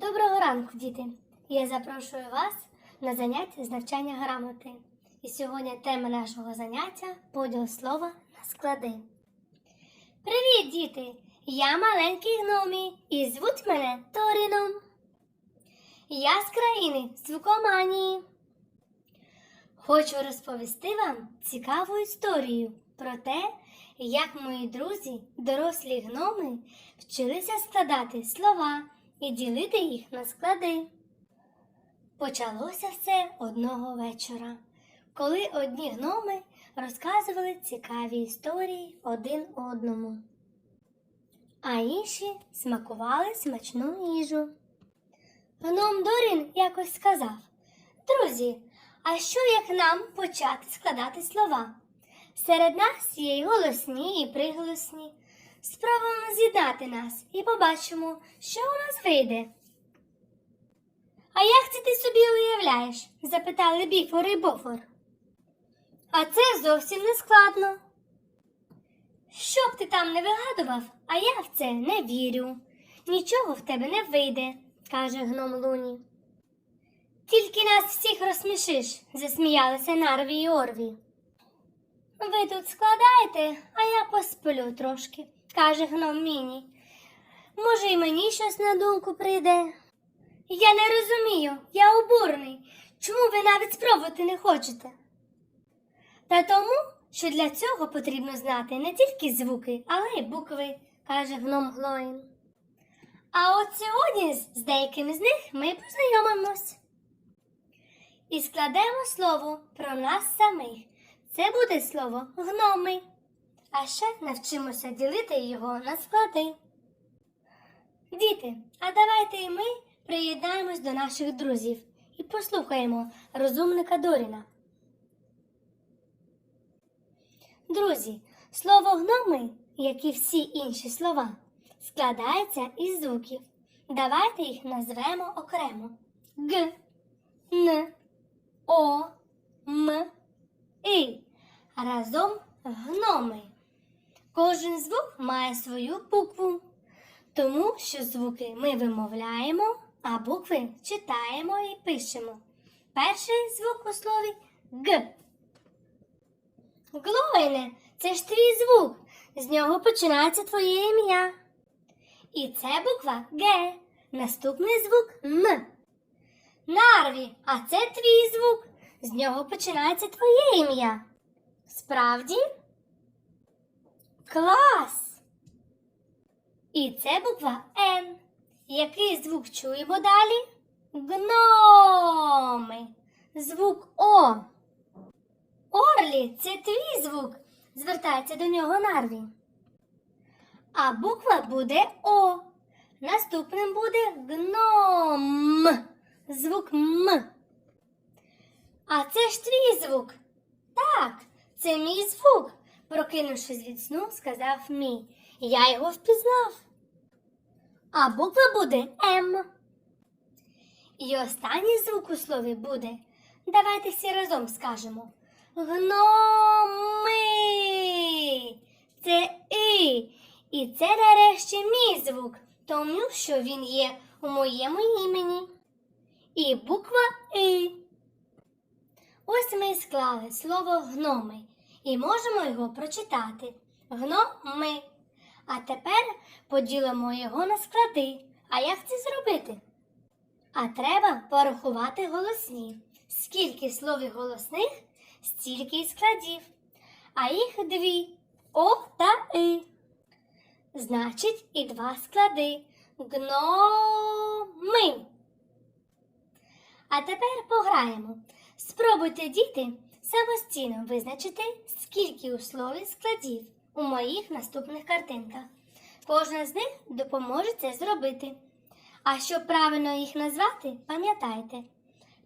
Доброго ранку, діти! Я запрошую вас на заняття з навчання грамоти. І сьогодні тема нашого заняття поділ слова на склади. Привіт, діти! Я маленький гномі і звуть мене Торіном. Я з країни Звукоманії. Хочу розповісти вам цікаву історію про те, як мої друзі, дорослі гноми, вчилися складати слова і ділити їх на склади. Почалося все одного вечора, коли одні гноми розказували цікаві історії один одному, а інші смакували смачну їжу. Гном Дорін якось сказав: Друзі, а що як нам почати складати слова? Серед нас є й голосні і приголосні. Спробуємо з'єднати нас і побачимо, що у нас вийде. А як це ти собі уявляєш? запитали Біфор і Бофор. А це зовсім не складно. Що б ти там не вигадував, а я в це не вірю. Нічого в тебе не вийде, каже гном Луні. Тільки нас всіх розсмішиш, засміялися Нарві і Орві. Ви тут складаєте, а я посплю трошки, каже гном Міні. Може, і мені щось на думку прийде. Я не розумію, я обурений. Чому ви навіть спробувати не хочете? Та тому, що для цього потрібно знати не тільки звуки, але й букви, каже гном Глоїн. А от сьогодні з деякими з них ми познайомимось. І складемо слово про нас самих. Це буде слово гноми. А ще навчимося ділити його на склади. Діти, а давайте і ми приєднаємось до наших друзів і послухаємо розумника Доріна. Друзі, слово гноми, як і всі інші слова, складається із звуків. Давайте їх назвемо окремо: Г, Н, О, М, І. Разом гноми. Кожен звук має свою букву, тому що звуки ми вимовляємо, а букви читаємо і пишемо. Перший звук у слові Г. Глоїне, це ж твій звук. З нього починається твоє ім'я. І це буква Г. Наступний звук Н. Нарві, а це твій звук. З нього починається твоє ім'я. Справді? Клас! І це буква Н. Який звук чуємо далі? Гноми. Звук О. Орлі, це твій звук. Звертається до нього нарві. А буква буде О. Наступним буде гном. Звук М. А це ж твій звук. Так, це мій звук. Прокинувшись від сну, сказав мій. Я його впізнав. А буква буде М. І останній звук у слові буде. Давайте всі разом скажемо. Гноми. Це І. І це нарешті мій звук, тому що він є у моєму імені. І буква І. Ось ми склали слово гноми і можемо його прочитати. Гноми. А тепер поділимо його на склади. А як це зробити? А треба порахувати голосні. Скільки словів голосних, стільки й складів. А їх дві О та И. Значить, і два склади. Гноми. А тепер пограємо. Спробуйте, діти, самостійно визначити, скільки у слові складів у моїх наступних картинках. Кожна з них допоможе це зробити. А щоб правильно їх назвати, пам'ятайте,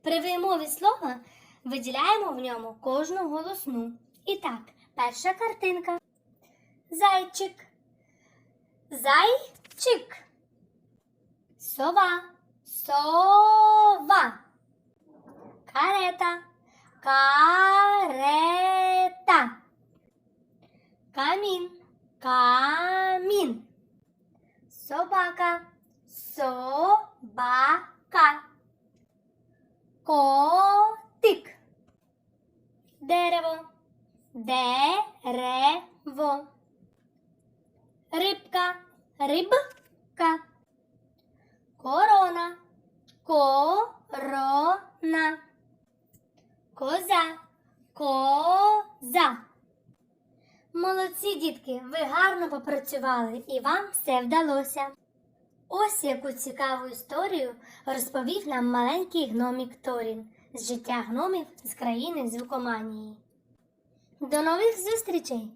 при вимові слова виділяємо в ньому кожну голосну. І так, перша картинка. Зайчик. Зайчик. Сова. Сова. Карета карета. Камин. Камин. Собака, собака. Котик. Дерево, дерево. Рибка, риб. Молодці, дітки, ви гарно попрацювали і вам все вдалося. Ось яку цікаву історію розповів нам маленький гномік Торін з життя гномів з країни звукоманії. До нових зустрічей!